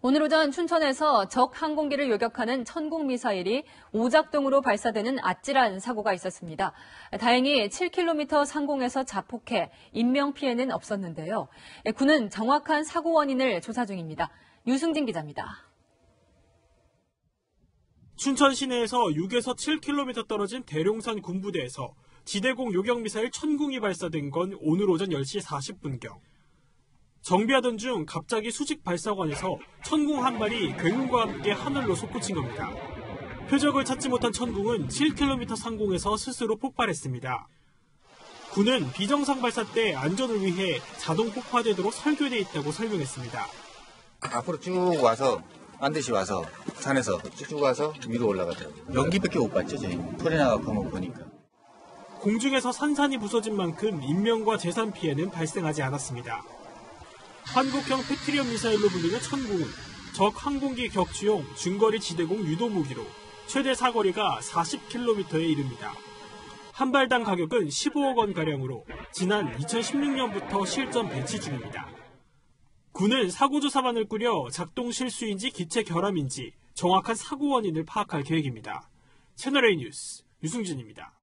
오늘 오전 춘천에서 적 항공기를 요격하는 천공 미사일이 오작동으로 발사되는 아찔한 사고가 있었습니다. 다행히 7km 상공에서 자폭해 인명 피해는 없었는데요. 군은 정확한 사고 원인을 조사 중입니다. 유승진 기자입니다. 춘천 시내에서 6에서 7km 떨어진 대룡산 군부대에서 지대공 요격미사일 천궁이 발사된 건 오늘 오전 10시 40분경. 정비하던 중 갑자기 수직 발사관에서 천궁 한 발이 굉음과 함께 하늘로 솟구친 겁니다. 표적을 찾지 못한 천궁은 7km 상공에서 스스로 폭발했습니다. 군은 비정상 발사 때 안전을 위해 자동 폭파되도록 설계되어 있다고 설명했습니다. 앞으로 쭉 와서 반드시 와서 산에서 쭉 와서 위로 올라가더라고요. 연기밖에 못 봤죠, 저희. 소리 나가고 못 보니까. 공중에서 산산이 부서진 만큼 인명과 재산 피해는 발생하지 않았습니다. 한국형 패트리엄 미사일로 불리는 천궁은 적 항공기 격추용 중거리 지대공 유도 무기로 최대 사거리가 40km에 이릅니다. 한 발당 가격은 15억 원 가량으로 지난 2016년부터 실전 배치 중입니다. 군은 사고조사반을 꾸려 작동 실수인지 기체 결함인지 정확한 사고 원인을 파악할 계획입니다. 채널A 뉴스 유승진입니다.